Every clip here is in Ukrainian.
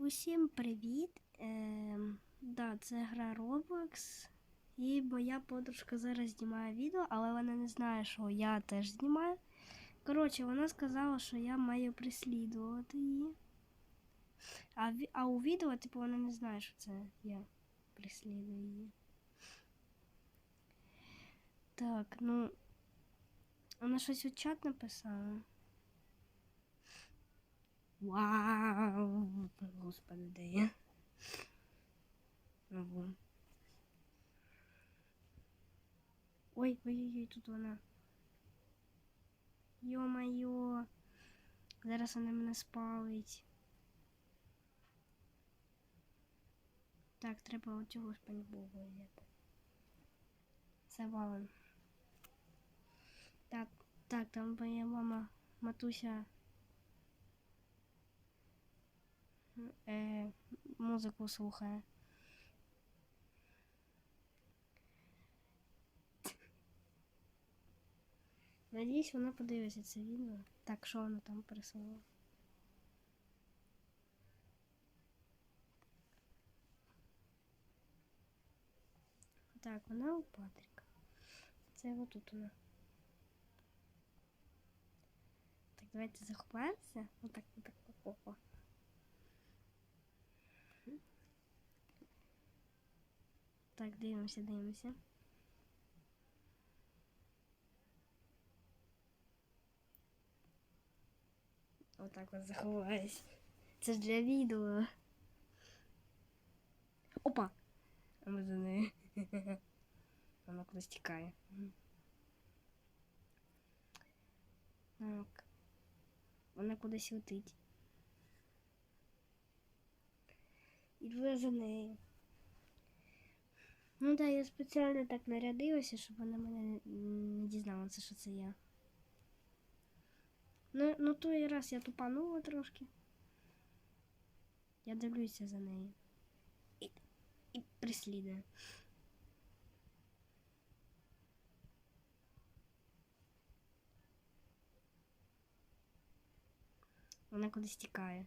Усім привіт! Ем, да, це гра Roblox. І моя подружка зараз знімає відео, але вона не знає, що я теж знімаю. Коротше, вона сказала, що я маю прислідувати її. А, а у відео, типу, вона не знає, що це я прислідую її. Так, ну. Вона щось у чат написала. Вау! Господи, де я? Ого. Ой, ой-ой-ой, тут вона. Йо-майо. Зараз вона мене спалить. Так, треба оцього спаньбову взяти. Це валим. Так, так, там моя мама, матуся. Е, музику слухає. Надіюсь, вона подивиться це відео. Так, що вона там присунула? Так, вона у Патріка. Це отут вона. Так, давайте заховаємося. Отак, отак, опа. Так, дивимося, дивимося. Отак от заховаюсь. Це ж для відео. Опа! А ми за нею. Вона кудись тікає. Так. Вона кудись летить. Іду я за нею. Ну так, я спеціально так нарядилася, щоб вона мене не дізналася, що це я. Ну, ну той раз я тупанула трошки. Я дивлюся за нею. І, і прислідую. Вона кудись тікає.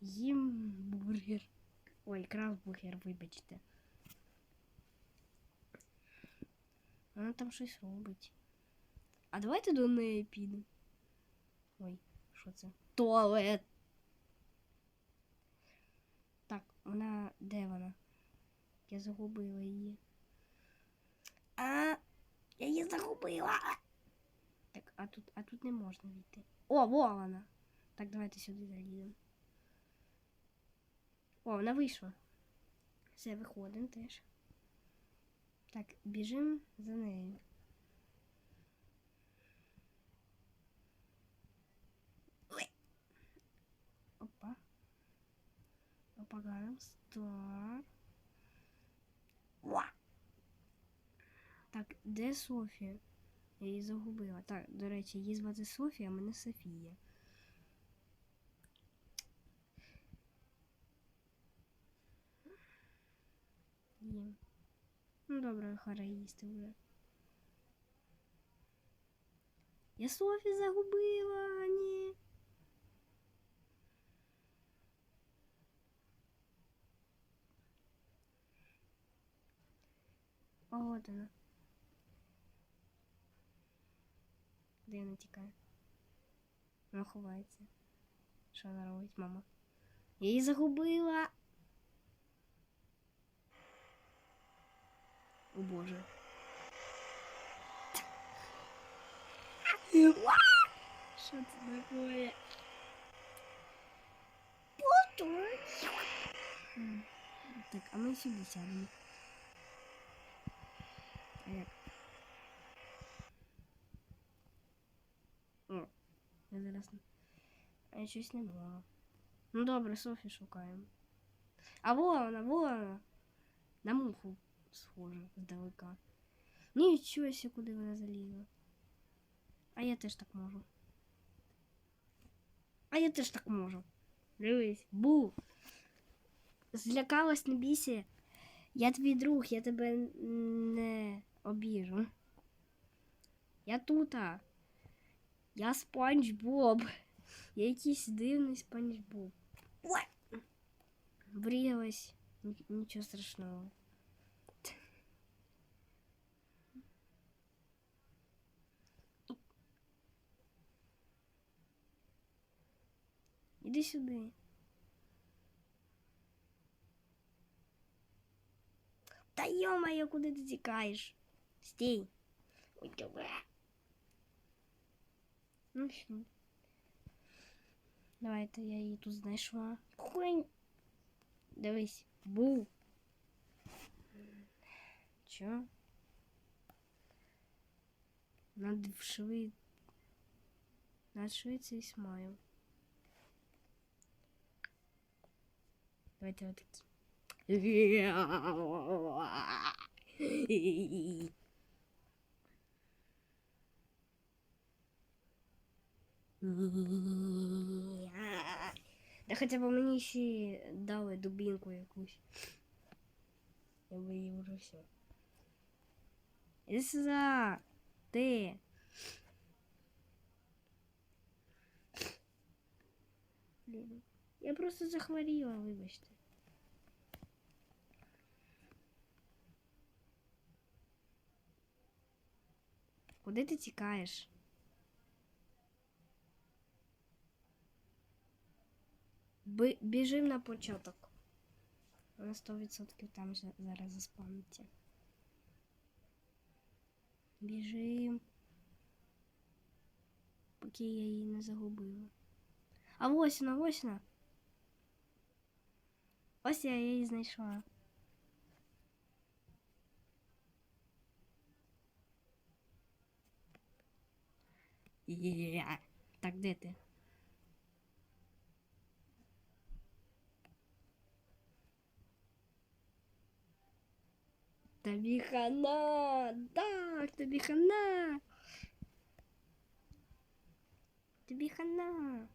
Їм бургер. Ой, краббургер, вибачте. Вона там щось робить. А давайте до неї підемо. Ой, що це? Туалет. Так, вона де вона? Я загубила її. А, я її загубила. Так, а тут, а тут не можна війти. О, во вона. Так, давайте сюди заліземо. О, вона вийшла. Все, виходимо теж. Так, біжимо за нею. Опа. Опа. Уа. Так, де Софія? Я її загубила. Так, до речі, її звати Софія, а мене Софія. Їм. Ну добре, хара їсти вже. Я Софі загубила, ні. О, от вона. Де вона тікає? Вона ховається. Що вона робить, мама? Я її загубила. О боже. Що це такое? Так, а ми сюди сядемо. А як? О, я зараз. не- А я щось не можу. Ну добре, Софі шукаємо. А во вона, во вона. На муху схожа здалека. Нічого себе, куди вона залізла. А я теж так можу. А я теж так можу. Дивись, бу. Злякалась, не бійся. Я твій друг, я тебе не обіжу. Я тута. Я спанч Боб. Я якийсь дивний спаніш був. Вріялась. Ні- Нічого страшного. Іди сюди. Та йо-моє, куди ти тікаєш? Стій. Ой, добре. Ну що? Давайте я її тут знайшла. Хуй. Дивись. Бу. Чо? Над шви... Над Швецією смаю. Давайте отакі. Да хоча б мені ще дали дубінку якусь. Я би її вже все. Іди сюди! Ти! Блін. Я просто захворіла, вибачте. Куди ти тікаєш? Біжим на початок. На 100% там же зараз заспавниться. Біжим. Поки я її не загубила. А ось вона, ось. Ось я її знайшла. Є. Так, де ти? Тобі хана! Так, тобі хана! Тобі хана!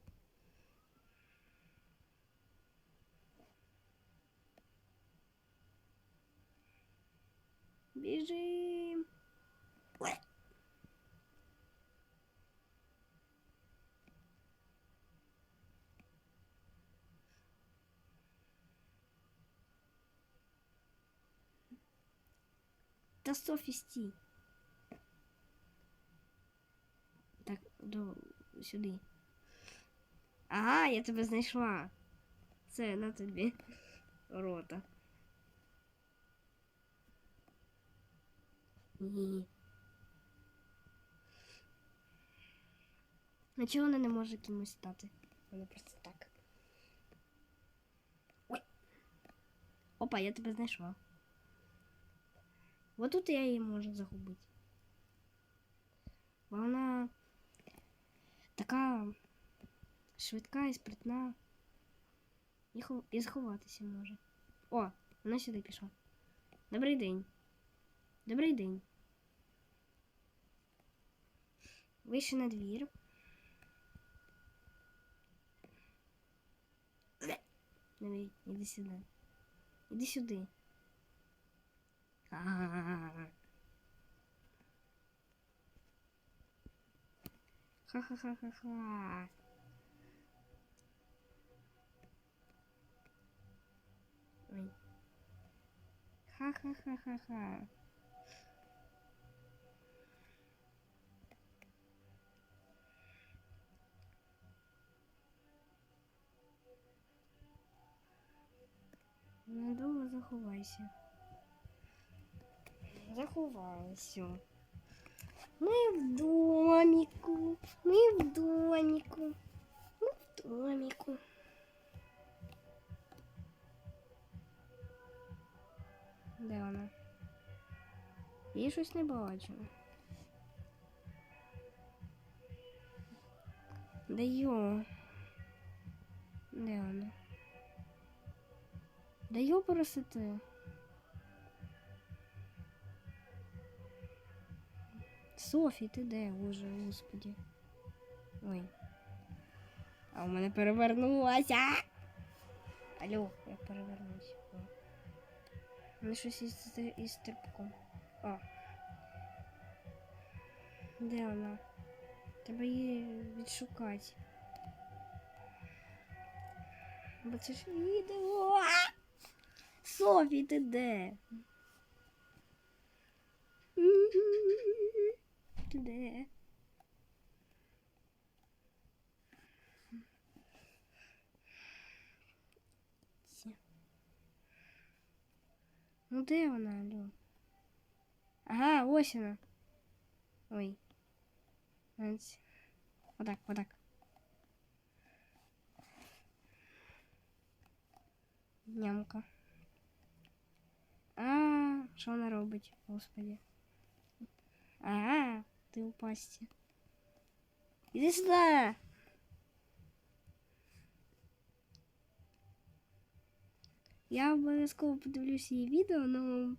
Біжим! Та Софі стій. Так, до сюди. Ага, я тебе знайшла. Це на тобі рота. Ні. А чого вона не може кимось стати? Вона просто так. Ой. Опа, я тебе знайшла. Вот тут я її можу загубити. Бо вона така швидка і спритна. І, хов... і заховатися може. О, вона сюди пішла. Добрий день. Добрий день. Вийшли на двір. Давай, іди сюди. Іди сюди. Ха-ха-ха-ха-ха. Ой. Ха-ха-ха-ха-ха. Надовго заховайся. Заховайся. Ми в доміку. Ми в доміку. Ми в доміку. Де вона? Її щось не бачу. Де йо? Де вона? Да ёпарасоте. Софі, ти де, боже, господі. Ой. А у мене перевернулася. Алло, я перевернусь. Мене щось із, із стрибком. О. Де вона? Треба її відшукати. Бо це ж відео. Софі, ти де? Ці. Ну де вона, алло? Ага, ось вона. Ой. Ось. Отак, отак. Нямка. А, що вона робить, господи? Ага, ти у пасті. Іди сюди. Я обов'язково подивлюсь її відео, але,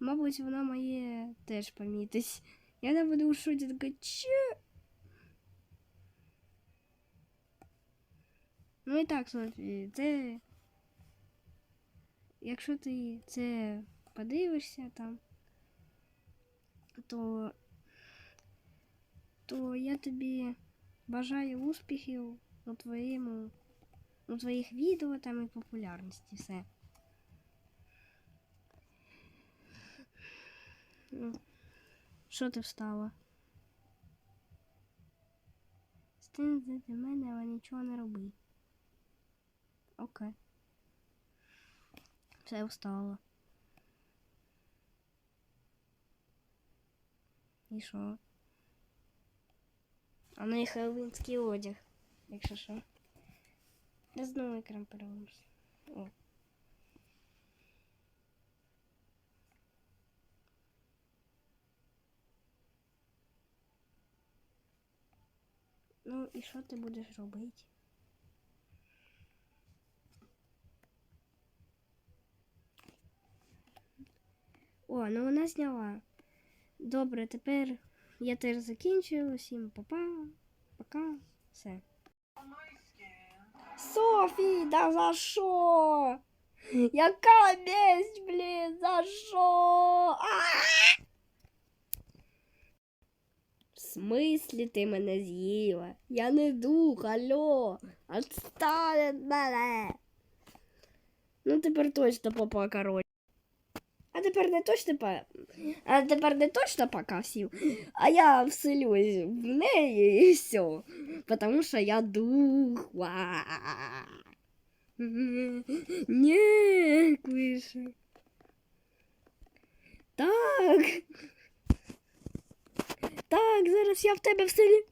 мабуть, вона моє теж помітить. Я не буду у шоці така че. Ну і так, Софі, це. Якщо ти це подивишся там, то, то я тобі бажаю успіхів у твоєму, у твоїх відео там і популярності все. Ну, Що ти встала? Стань до мене, але нічого не роби. Окей. Все встала. І що? А ну і хеллоуінський одяг, якщо що. Я знову екран перевернувся. О. Ну і що ти будеш робити? О, ну вона зняла. Добре, тепер я теж закінчую. Всім папа, пока, все. Софі, да за що? Яка месть, блін, за що? А! В смислі ти мене з'їла? Я не дух, алло. Отстань від мене. Ну тепер точно попа король. А тепер не точно по... А тепер не точно пока сів, а я вселюсь в неї і все. Потому що я дух. Ва. Ні, Квиша. Так. Так, зараз я в тебе вселю.